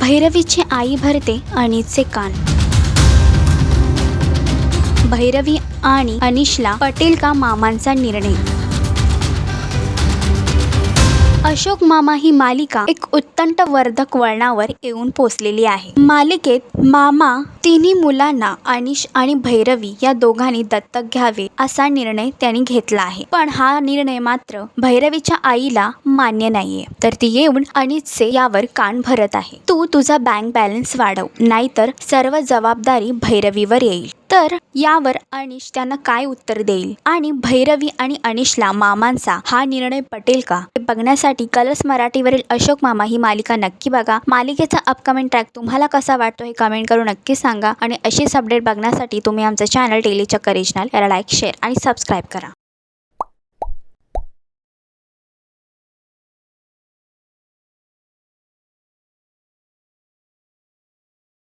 भैरवीची आई भरते अनिसचे कान. भैरवी आणि अनिशला पटेल का मामांचा निर्णय? अशोक मामा ही मालिका एक उत्तंट वर्धक वळणावर येऊन पोचलेली आहे. मालिकेत मामा तिन्ही मुलांना अनिश आणि भैरवी या दोघांनी दत्तक घ्यावे असा निर्णय त्यांनी घेतला आहे. पण हा निर्णय मात्र भैरवीच्या आईला मान्य नाहीये. तर ती येऊन अनिशचे यावर कान भरत आहे. तू तुझा बँक बॅलन्स वाढव नाहीतर सर्व जबाबदारी भैरवीवर येईल. तर यावर अनिश त्यांना काय उत्तर देईल? आणि भैरवी आणि अनिशला मामांचा हा निर्णय पटेल का? हे बघण्यासाठी कलर्स मराठीवरील अशोक मामा ही मालिका नक्की बघा. मालिकेचा अपकमिंग ट्रॅक तुम्हाला कसा वाटतो हे कमेंट करून नक्की सांगा आणि अशीच अपडेट बघण्यासाठी तुम्ही आमचं चॅनल डेली चक्कर रिजनल याला लाईक शेअर आणि सबस्क्राईब करा.